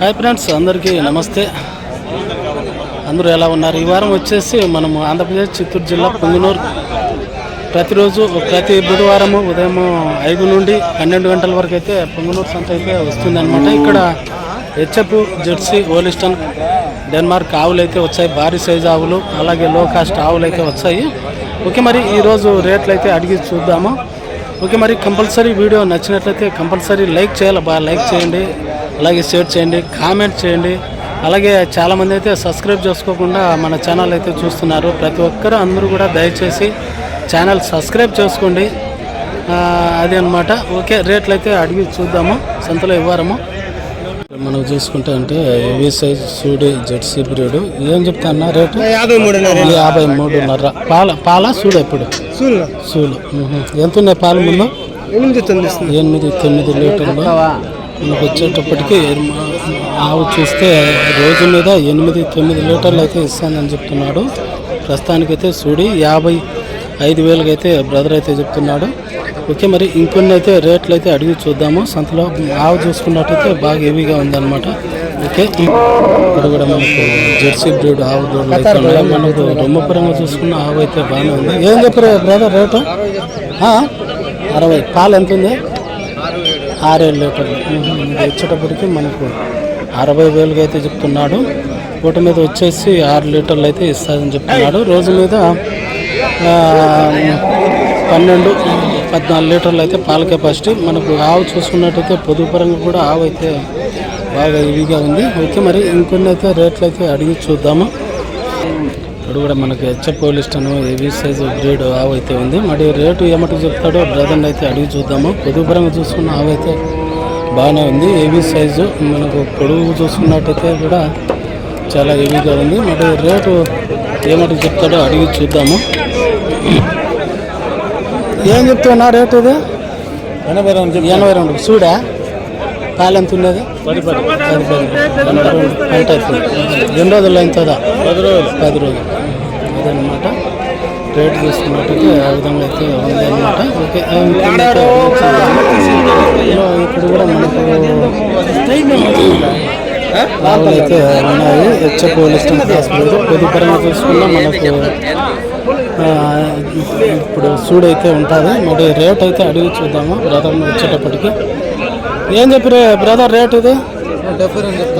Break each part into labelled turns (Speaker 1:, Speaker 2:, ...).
Speaker 1: Hi friends అందరికీ నమస్తే. అందరూ ఎలా ఉన్నారు? ఈ వారం వచ్చేసి మనము ఆంధ్రప్రదేశ్ చిత్తూరు జిల్లా పొంగునూరు. ప్రతిరోజు ప్రతి బుధవారము ఉదయం ఐదు నుండి పన్నెండు గంటల వరకు అయితే పొంగునూరు సంత అయితే వస్తుంది అనమాట ఇక్కడ హెచ్ఎఫ్ జెర్సీ ఓలిస్టన్ డెన్మార్క్ ఆవులు అయితే వచ్చాయి. భారీ సైజు ఆవులు అలాగే లో కాస్ట్ ఆవులు అయితే వచ్చాయి. ఓకే మరి ఈరోజు రేట్లు అయితే అడిగి చూద్దాము. ఓకే మరి కంపల్సరీ వీడియో నచ్చినట్లయితే కంపల్సరీ లైక్ చేయాలి. బాగా లైక్ చేయండి. అలాగే షేర్ చేయండి కామెంట్ చేయండి. అలాగే చాలామంది అయితే సబ్స్క్రైబ్ చేసుకోకుండా మన ఛానల్ అయితే చూస్తున్నారు. ప్రతి ఒక్కరూ అందరూ కూడా దయచేసి ఛానల్ సబ్స్క్రైబ్ చేసుకోండి. అదే అనమాట ఓకే రేట్లు అయితే అడిగి చూద్దాము. సంతలో ఇవ్వరము. మనం చూసుకుంటే అంటే హెవీ సైజ్ సూడి జెర్సీ బ్రీడ్. ఏం చెప్తా అన్న రేటు?
Speaker 2: యాభై మూడున్నర.
Speaker 1: పాల పాల సూడు ఎప్పుడు?
Speaker 2: సూలు
Speaker 1: మ్మ్. ఎంత ఉన్నాయి పాలు ముందు?
Speaker 2: ఎనిమిది తొమ్మిది ఇస్తుంది
Speaker 1: ఎనిమిది తొమ్మిది లీటర్లు. మనకు వచ్చేటప్పటికి ఆవు చూస్తే రోజు మీద ఎనిమిది తొమ్మిది లీటర్లు అయితే ఇస్తానని చెప్తున్నాడు. ప్రస్తుతానికైతే సూడి యాభై ఐదు వేలకి అయితే బ్రదర్ అయితే చెప్తున్నాడు. ఓకే మరి ఇంకొన్ని అయితే రేట్లు అయితే అడిగి చూద్దాము. సంతలో ఆవు చూసుకున్నట్టయితే బాగా హెవీగా ఉందన్నమాట. ఓకే ఇక్కడ కూడా మనకు జెర్సీ బ్రీడ్ ఆవు దూడలు అయితే ఉన్నాయి. మనకు రొమ్మ పరంగా చూసుకున్న ఆవు అయితే బాగానే ఉంది. ఏం చెప్పారు బ్రదర్ రేటు? అరవై. పాలు ఎంత ఉంది? ఆరేళ్ళు లీటర్లు ఇచ్చేటప్పటికి వచ్చేటప్పటికి మనకు అరవై వేలుగా అయితే చెప్తున్నాడు. పూట మీద వచ్చేసి ఆరు లీటర్లు అయితే ఇస్తుందని చెప్తున్నాడు. రోజు మీద పన్నెండు పద్నాలుగు లీటర్లు అయితే పాల కెపాసిటీ. మనకు ఆవు చూసుకున్నట్టయితే పొదుపు పరంగా కూడా ఆవు అయితే బాగా ఇవిగా ఉంది. ఓకే మరి ఇంకొన్ని అయితే రేట్లు అయితే అడిగి చూద్దాము. ఇప్పుడు కూడా మనకి HF Holstein heavy size grade ఆవు అయితే ఉంది. మరి రేటు ఏమటి చెప్తాడో బ్రదర్ అయితే అడిగి చూద్దాము. పొదుపు పరంగా చూసుకున్న ఆవు అయితే బాగానే ఉంది. హెవీ సైజు మనకు పొడుగు చూసుకున్నట్టయితే కూడా చాలా హెవీగా ఉంది. మరి రేటు ఏమటి చెప్తాడో అడిగి చూద్దాము. ఏం చెప్తున్నా రేటు ఇది?
Speaker 2: ఎనభై రెండు
Speaker 1: ఎనభై రెండు. చూడా పాలు ఎంత ఉన్నది. పది పది. పంట అవుతుంది. ఎన్ని రోజులు అవుతుందా పది రోజులు. పది రోజులు. అదనమాట రేట్ చూసుకున్నట్టయితే ఆ విధంగా అయితే ఉంది అనమాట ఓకే. ఇక్కడ కూడా మనకు అయితే ఉన్నాయి. HF పోలిస్టన్ hospital. పొదుపరంగా చూసుకున్నా మనకు ఇప్పుడు సూడ్ అయితే ఉంటుంది. మరి రేట్ అయితే అడిగి చూద్దాము. బ్రదర్ వచ్చేటప్పటికి. ఏం చెప్పారు బ్రదర్ రేట్ ఇది?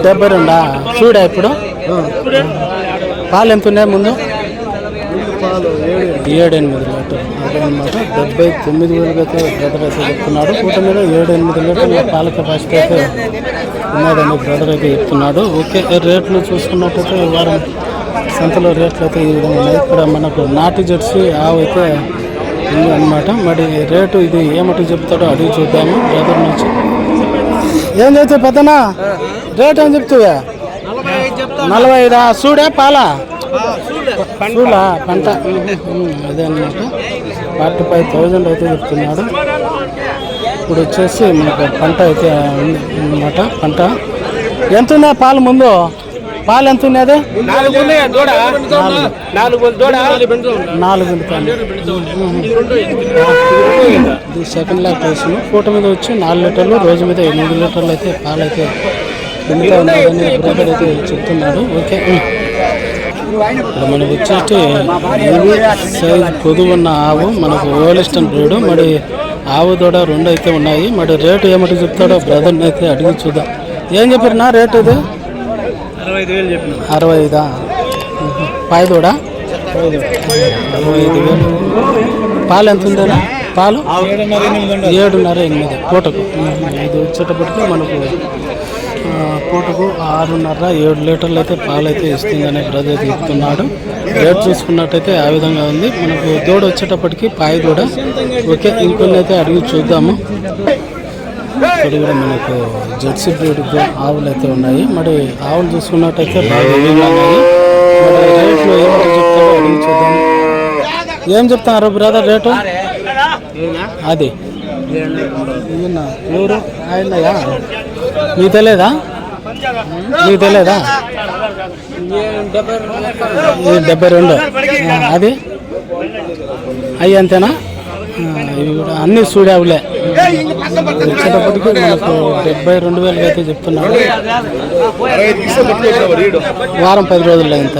Speaker 2: డెబ్బై రెండా?
Speaker 1: చూడా ఇప్పుడు? పాలు ఎంత ఉన్నాయి ముందు?
Speaker 2: పాలు ఏడు
Speaker 1: ఎనిమిది లీటర్ అదే అనమాట డెబ్బై తొమ్మిది వేలకి అయితే బ్రదర్ అయితే చెప్తున్నాడు. పూట మీద ఏడు ఎనిమిది లీటర్ల పాల కెపాసిటీ అయితే ఉన్నదని బ్రదర్ అయితే చెప్తున్నాడు. ఓకే రేట్లు చూసుకున్నట్టయితే వారం సంతలో రేట్లు అయితే ఈ విధంగా ఉన్నాయి. ఇక్కడ మనకు నాటి జెర్సీ ఆవు అయితే ఉంది అనమాట మరి రేటు ఇది ఏమటి చెప్తాడో అడిగి చూద్దాము. బ్రదర్ నుంచి ఏం చెప్తే పెద్దనా రేట్ ఏం చెప్తావా? నలభై ఐదా సూడే పాలా? చూలా పంట. అదే అనమాట ఫార్టీ ఫైవ్ థౌజండ్ అయితే చెప్తున్నాడు. ఇప్పుడు వచ్చేసి మనకు పంట అయితే ఉంది అనమాట పంట. ఎంత ఉందా పాలు ముందు? పాలు ఎంత ఉన్నది
Speaker 2: నాలుగు నాలుగు
Speaker 1: ఇది సెకండ్ ల్యాక్ వేసిన ఫోటో మీద వచ్చి నాలుగు లీటర్లు రోజు మీద ఎనిమిది లీటర్లు అయితే పాలు అయితే పిండుతా ఉన్నాయని బ్రదర్ అయితే చెప్తున్నాడు ఓకే ఇప్పుడు మనకు వచ్చేసి సైజ్ పొదువు ఉన్న ఆవు మనకు ఓలిస్టన్ బ్రీడ్. మరి ఆవు దూడ రెండు అయితే ఉన్నాయి. మరి రేటు ఏమిటి చెప్తాడో బ్రదర్ని అయితే అడిగి చూద్దాం. ఏం చెప్పారు నా రేటు ఇది?
Speaker 2: అరవై ఐదు వేలు చెప్పిన.
Speaker 1: అరవై ఐదా? పాయదోడా? అరవై ఐదు వేలు. పాలు ఎంత ఉందేనా పాలు?
Speaker 2: ఏడున్నర ఎనిమిది.
Speaker 1: పూటకు. ఇది వచ్చేటప్పటికి మనకు పూటకు ఆరున్నర ఏడు లీటర్లు అయితే పాలు అయితే ఇస్తుందని బ్రదర్ చెప్తున్నాడు. రేట్ చూసుకున్నట్టయితే ఆ విధంగా ఉంది. మనకు దూడ వచ్చేటప్పటికి పాయ దూడ ఓకే ఇంకొన్ని అయితే అడిగి చూద్దాము. ఇక్కడ కూడా మనకు జెర్సీ బ్రీడ్ ఆవులు అయితే ఉన్నాయి. మరి ఆవులు చూసుకున్నట్టయితే బాగా ఉన్నాయి మరి రేట్లు ఏమిటి చెప్తారో అడిగి చూద్దాం. ఏం చెప్తున్నారు బ్రదర్ రేటు? అది. ఎవరు ఆయనయా? నీకు తెలియదా నీకు తెలియదా డెబ్బై రెండు. అది. అవి అంతేనా? ఇవి కూడా అన్నీ సూడావులే. వచ్చేటప్పటికి మనకు డెబ్బై రెండు వేలకి అయితే చెప్తున్నాడు వారం పది రోజుల్లో ఇంత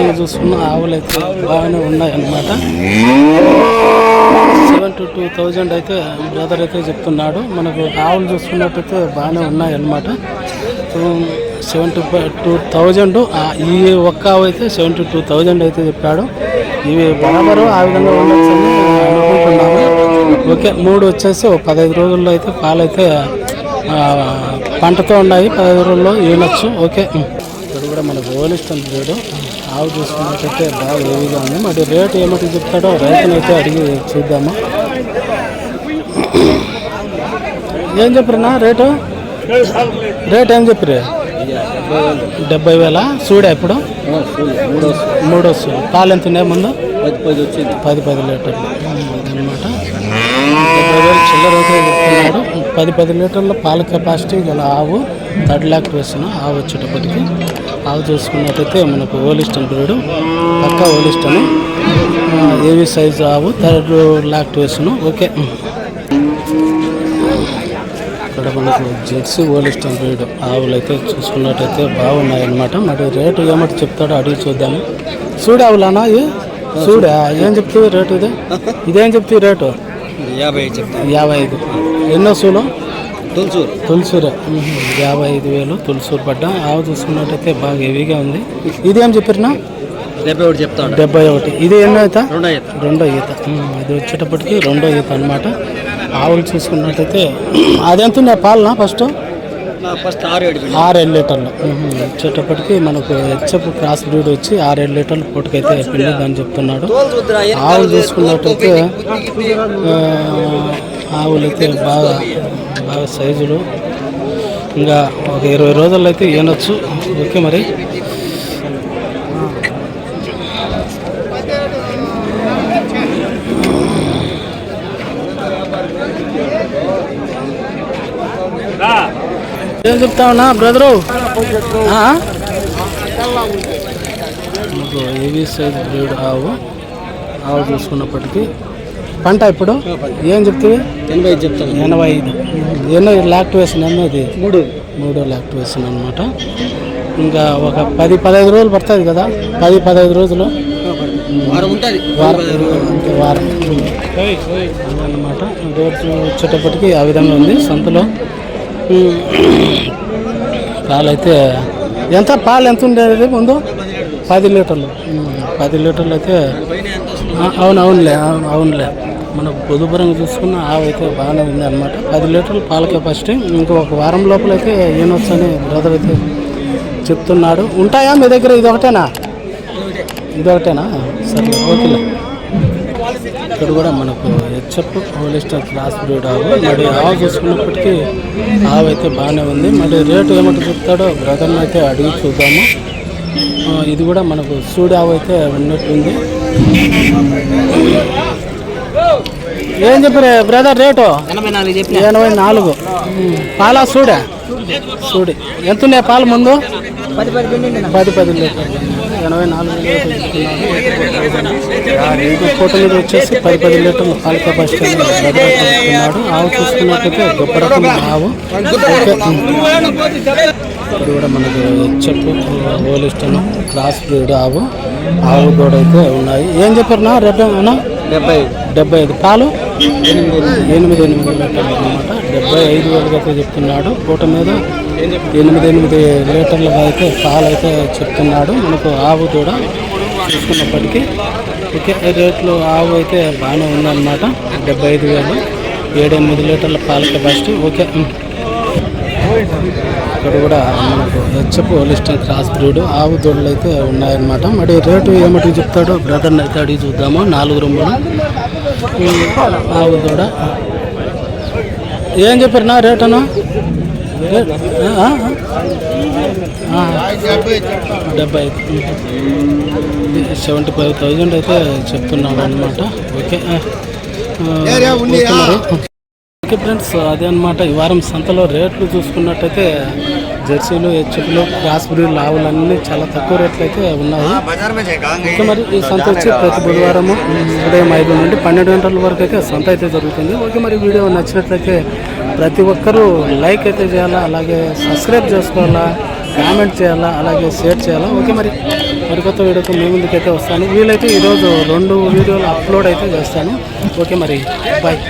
Speaker 1: మనం చూసుకున్న ఆవులు అయితే బాగానే ఉన్నాయన్నమాట. సెవెన్ టు టూ థౌజండ్ అయితే బ్రదర్ అయితే చెప్తున్నాడు. మనకు ఆవులు చూసుకున్నట్టయితే బాగానే ఉన్నాయన్నమాట. సెవెన్ టు టూ థౌజండ్ ఈ ఒక్క ఆవు అయితే సెవెన్ టు టూ థౌజండ్ అయితే చెప్పాడు. ఇవి బరాబరు ఆ విధంగా ఉండొచ్చు అని ఓకే మూడు వచ్చేసి ఒక పదహైదు రోజుల్లో అయితే పాలు అయితే పంటతో ఉన్నాయి పదహైదు రోజుల్లో ఈనొచ్చు ఓకే. ఇక్కడ కూడా మనకు ఓలిస్తాం రేటు ఆవు చూసుకున్నట్టయితే బాగా ఏవిగా ఉంది. మరి రేటు ఏమిటి చెప్తాడో రైతునైతే అడిగి చూద్దాము. ఏం చెప్పినా రేటు? రేట్ ఏం చెప్పిరు? డెబ్బై వేల. చూడా ఇప్పుడు? మూడు వస్తుంది. పాలు ఎంత ఉన్నాయి ముందు?
Speaker 2: పది పది వచ్చింది
Speaker 1: పది పది లీటర్లు. అనమాట వేలు చిల్లర చెప్తున్నాడు పది పది లీటర్ల పాల కెపాసిటీ గల ఆవు థర్డ్ లాక్ వేసిన ఆవు వచ్చేటప్పటికి ఆవు చూసుకున్నట్టయితే మనకు ఓలిస్టన్ బ్రీడ్ పక్క ఓలిస్టన్ ఏవి సైజు ఆవు? థర్డ్ లాక్ వేసిన. ఓకే. ఇక్కడ మనకు జెర్సీ ఓలిస్టన్ బ్రీడ్ ఆవులు అయితే చూసుకున్నట్టయితే బాగున్నాయి అన్నమాట మరి రేటు ఏమంటే చెప్తాడో అడిగి చూద్దాము. చూడు ఆవులానా ఇది చూడా ఏం చెప్తుంది రేటు ఇది? ఇదేం చెప్తుంది రేటు?
Speaker 2: యాభై చెప్తాను
Speaker 1: యాభై ఐదు. ఎన్నో సూలు
Speaker 2: తులసూరు.
Speaker 1: తులసూరు. యాభై ఐదు వేలు తులసూరు పడ్డ. ఆవు చూసుకున్నట్టయితే బాగా హెవీగా ఉంది. ఇదేం చెప్పినా
Speaker 2: డెబ్బై ఒకటి చెప్తాను
Speaker 1: డెబ్బై ఒకటి. ఇది ఎన్నో ఈత?
Speaker 2: రెండు అయితే
Speaker 1: రెండో ఈత. ఇది వచ్చేటప్పటికి రెండో ఈత అనమాట ఆవులు చూసుకున్నట్టయితే అదెంత ఉన్నాయి పాలనా ఫస్ట్? ఆరేడు లీటర్లు. వచ్చేటప్పటికి మనకు హెచ్ఎఫ్ క్రాస్ బ్రీడ్ వచ్చి ఆరేడు లీటర్లు పూటకైతే పిండిద్దని చెప్తున్నాడు. ఆవులు చూసుకున్నట్టయితే ఆవులు అయితే బాగా బాగా సైజులు. ఇంకా ఒక ఇరవై రోజుల్లో అయితే ఈనొచ్చు ఓకే మరి. ఏం చెప్తా ఉన్నా బ్రదరు ఏవి సైజ్ బ్రీడ్ ఆవు? ఆవు చూసుకున్నప్పటికీ. పంట ఇప్పుడు? ఏం చెప్తుంది?
Speaker 2: ఎనభై ఐదు చెప్తాను.
Speaker 1: ఎనభై ఐదు. ఎన్నో లాక్టివేషన్ ఎన్నోది
Speaker 2: మూడు.
Speaker 1: మూడో లాక్టివేషన్ అనమాట ఇంకా ఒక పది పదహైదు రోజులు పడుతుంది కదా? పది పదహైదు రోజులు?
Speaker 2: వారం ఉంటుంది.
Speaker 1: అనమాట రోజు వచ్చేటప్పటికి ఆ విధంగా ఉంది. సంతలో పాలైతే ఎంత? పాలు ఎంత ఉండేది ముందు? పది లీటర్లు. ఉమ్, పది లీటర్లు అయితే అవును అవునులే అవును అవునులే. మనకు పొదుపురంగా చూసుకున్న ఆవు అయితే బాగానే ఉంది అనమాట పది లీటర్లు పాల కెపాసిటీ ఇంకా ఒక వారం లోపల అయితే ఏనొచ్చని బ్రదర్ అయితే చెప్తున్నాడు. ఉంటాయా మీ దగ్గర? ఇది ఒకటేనా? ఇది ఒకటేనా? సరే ఓకేలే. ఇక్కడ కూడా మనకు హెచ్ఎఫ్ హోలిస్టర్ క్లాస్ బ్రీడ్ ఆవు మరి ఆవు చూసుకున్నప్పటికీ ఆవు అయితే బాగానే ఉంది. మరి రేటు ఏమంటే చెప్తాడో బ్రదర్ని అయితే అడిగి చూద్దాము. ఇది కూడా మనకు సూడి ఆవు అయితే ఉన్నట్టుంది. ఏం చెప్పారు బ్రదర్ రేటు?
Speaker 2: ఎనభై నాలుగు
Speaker 1: పాలా సూడా? సూడి. ఎంత ఉన్నాయి పాలు ముందు?
Speaker 2: పది పది పిండి
Speaker 1: పది పది లీటర్లు. ఎనభై నాలుగు. ఇది పూట మీద వచ్చేసి పది పది లీటర్లు పాల కెపాసిటీ ఆవు చూసుకున్నట్టయితే గొప్ప రకం ఆవు. ఇప్పుడు కూడా మనకు చెప్పు ఓలిస్టన్ క్రాస్ బ్రీడ్ ఆవు. ఆవు దూడ అయితే ఉన్నాయి. ఏం చెప్పారు నా రేపు అన్నా?
Speaker 2: డెబ్బై
Speaker 1: డెబ్బై ఐదు. పాలు? ఎనిమిది ఎనిమిది లీటర్లు అనమాట డెబ్బై ఐదు వేలు అయితే చెప్తున్నాడు. పూట మీద ఎనిమిది ఎనిమిది లీటర్లుగా అయితే పాలు అయితే చెప్తున్నాడు. మనకు ఆవు కూడా చూసుకున్నప్పటికీ ఓకే రేట్లు ఆవు అయితే బాగానే ఉందన్నమాట. డెబ్బై ఐదు వేలు. ఏడెనిమిది లీటర్ల పాల కెపాసిటీ ఓకే. ఇక్కడ కూడా మనకు హెచ్ఎఫ్ లిస్టన్ క్రాస్ బ్రీడ్ ఆవు దూడలు అయితే ఉన్నాయన్నమాట. మరి రేటు ఏమిటి చెప్తాడో? బ్రదర్ని అయితే అడిగి చూద్దాము. నాలుగు రొమ్ములు ఆవు దూడ ఏం చెప్పారు? నా రేటును రే- ఆ, ఆ, ఆ. డెబ్బై ఐదు. సెవెంటీ ఫైవ్ థౌజండ్ అయితే చెప్తున్నాడు అనమాట ఓకే ఓకే ఫ్రెండ్స్ అదే అనమాట ఈ వారం సంతలో రేట్లు చూసుకున్నట్టయితే జెర్సీలు హెచ్ఎఫ్లు క్రాస్ బ్రీడ్ ఆవులన్నీ చాలా తక్కువ రేట్లు అయితే ఉన్నాయి ఓకే మరి ఈ సంత వచ్చి ప్రతి బుధవారము ఉదయం ఐదు నుండి పన్నెండు గంటల వరకు అయితే సంత అయితే జరుగుతుంది. ఓకే మరి వీడియో నచ్చినట్లయితే ప్రతి ఒక్కరూ లైక్ అయితే చేయాలా? అలాగే సబ్స్క్రైబ్ చేసుకోవాలా? కామెంట్ చేయాలా? అలాగే షేర్ చేయాలా? ఓకే మరి మరికొత్త వీడియోతో మీ ముందుకైతే వస్తాను. వీలైతే ఈరోజు రెండు వీడియోలు అప్లోడ్ అయితే చేస్తాను. ఓకే మరి బాయ్.